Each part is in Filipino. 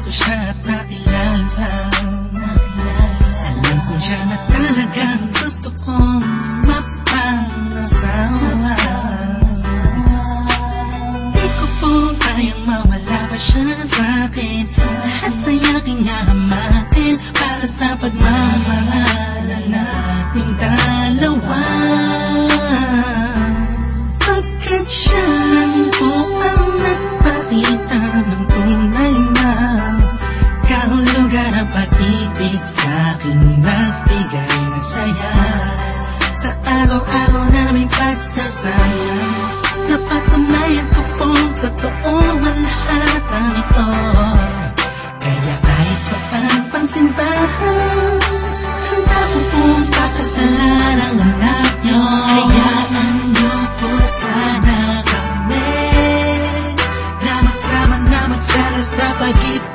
ko siya at nakilala. Alam ko siya na talagang gusto kong mapanasawa. Di ko po kayang mawala pa siya sa akin. Lahat ay aking hahamatin Para sa pagmamahal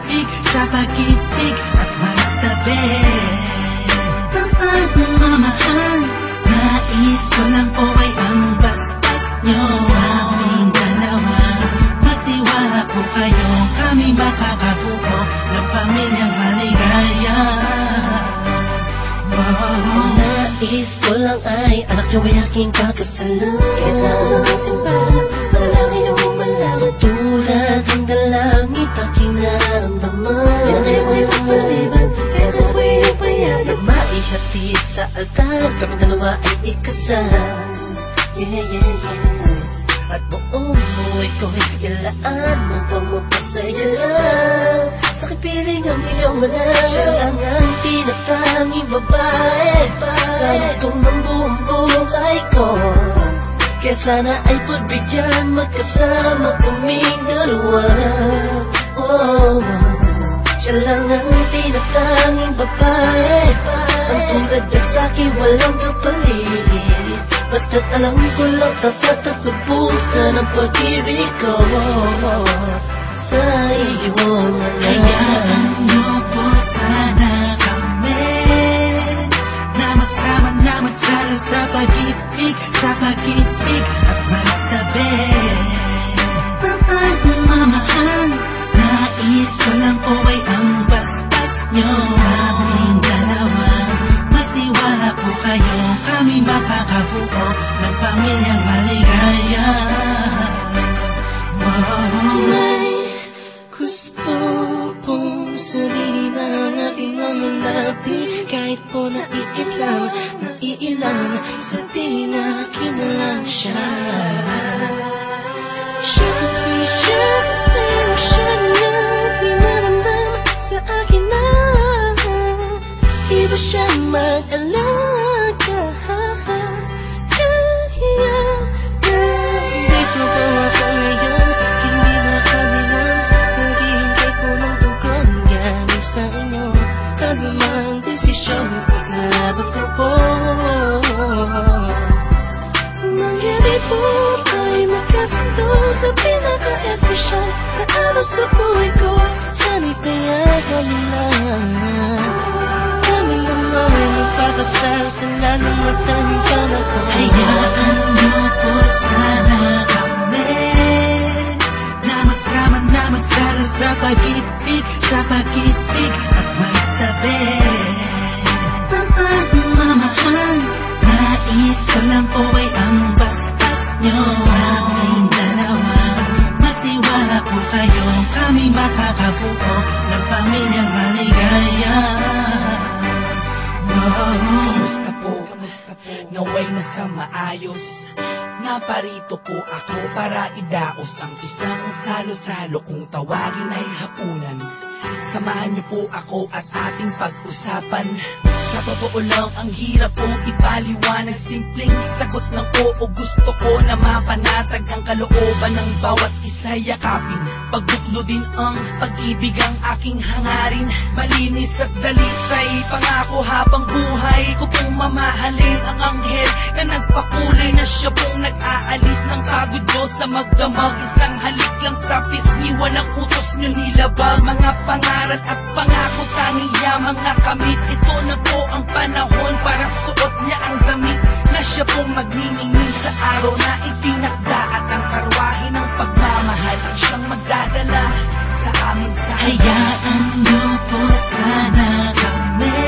pag-ibig Sa pag-ibig at magtabi. Tapat ng mamahal Nais ko lang po ay ang bastas nyo. Sa aming dalawa Magtiwala po kayo. Kami makakabuo Ng pamilyang maligaya. Wow. Nais ko lang ay anak niyo ay aking pagkasalan. Kahit sa anong simbahan, nararamdaman Yan ang kayo ay mapaliban, kaya sa ako'y iyong payagan Maihatid sa altar, kami dalawa ay ikasal Yeah, yeah, yeah At buong buhay ko'y ilaan mo pang mapasaya lang Sa kipiling ang iyong manan Siya lang ang tinatanging babae Karugtong ng buong buhay ko Kaya sana ay pagbigyan magkasama kaming dalawa oh, Siya lang ang tinatanging babae. Ang tulad niya sa'kin walang kapalit Basta't alam ko lang tapat at lubusan ang pag-ibig ko. Sa iyong anak ko lang po ay ang bastas nyo. Sa aming dalawa Magtiwala po kayo. Kami makakabuo Ng pamilyang maligaya. Wow May gusto pong sabihin ang aking mga labi. Kahit po naiit lang, naiilang Sabihin akin na lang siya. Siya kasi, siya Iba siya mag-alaga Kaya kahit na ba ako ngayon Hindi makalimutan Naghihintay ko ng tugon. Galing sa inyo. Ano mang desisyon. Ikalabot ko po. Mangyari po ay magkasundo Sa pinaka-espesyal Na araw sa buhay ko. Sana'y payagan lalong magtanim ka na ko Hayaan nyo po sana kami Na magsama na magsala sa pag-ibig at magtabi ng mamahal Nais ko lang po ay ang bastas nyo Sa aming dalawa Magtiwala po kayo Kami makakabuo Ng pamilyang maligaya Naway na sa maayos. Naparito po ako para idaos ang isang salo-salo kung tawagin ay hapunan. Samahan niyo po ako at ating pag-usapan Sa totoo lang ang hirap pong ipaliwanag Simpleng sagot ng oo gusto ko na mapanatag Ang kalooban ng bawat isa. Yakapin Pagbuklo din ang pag-ibig ang aking hangarin. Malinis at dalisay Pangako habang buhay ko pong mamahalin Ang anghel na nagpakulay na siya pong nag-aalis ng pagod ko sa magdamag. Isang halik lang sa pisngi Walang utos nyo nilabag Mga pangaral at pangako tanging yamang nakamit. Ito na po ang panahon para suot niya ang damit na siya pong magniningil sa araw na itinakda at ang karwahe ng pagmamahal ang siyang magdadala sa amin sa Hayaan niyo po sana kami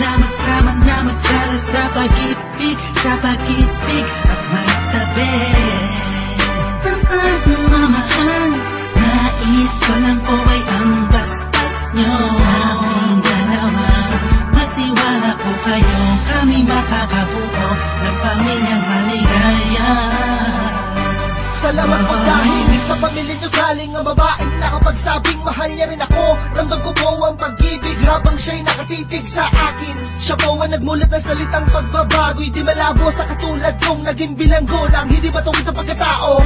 na magsama na magsala sa pag-ibig, sa pag-ibig at magtabi. Sa pagmamahal, nais ko lang po ay ang ang babaeng nakapagsabing mahal niya rin ako. Ramdam ko po ang pag-ibig habang siya'y nakatitig sa akin. Siya po ang nagmulat ng salitang pagbabago. Di malabo sa katulad kong naging bilanggo ng hindi matuwid na pagkatao?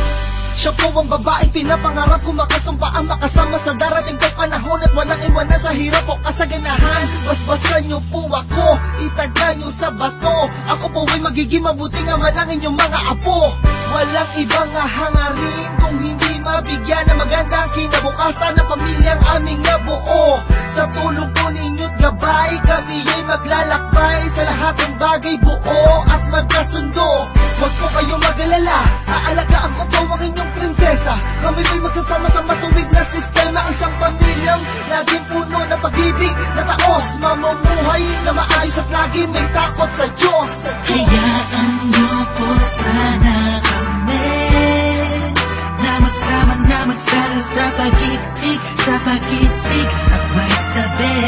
Siya po ang babaeng pinapangarap ko makasumpa ang makasama sa darating kong At walang iwanan sa hirap o kasaganahan. Basbasan niyo po ako, itaga niyo sa bato. Ako po ay magiging mabuting ama ng inyong mga apo. Walang ibang hangarin kung hindi mabigyan ng magandang kinabukasan ng pamilyang aming nabuo Sa tulong po ninyo't gabay kami ay maglalakbay Sa lahat ng bagay buo at magkasundo. Huwag po kayong mag-alala, aalagaan ko po ang inyong prinsesa. Kami po'y magsasama sa matuwid na sistema Isang ng pag-ibig na taos Mamumuhay na maayos at lagi may takot sa Diyos. Hayaan niyo po sana kami Na magsama na magsalo sa pag-ibig Sa pag-ibig at magtabi.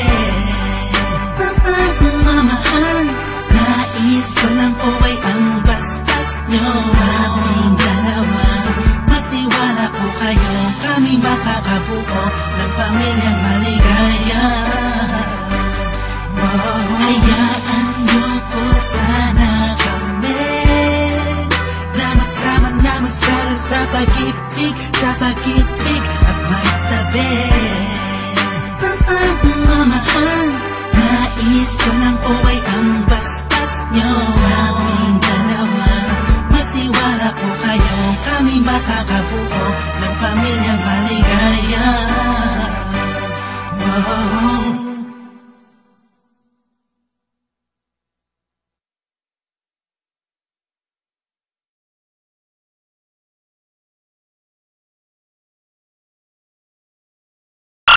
Sa pagmamahal Nais ko lang po ay ang bastas nyo Sa aming dalawa Magtiwala po kayo. Kami makakabuo ng pamilyang Nais ko lang ay ang bastas nyo. Sa aming dalawa Magtiwala po kayo. Kami makakabuo ng pamilyang maligaya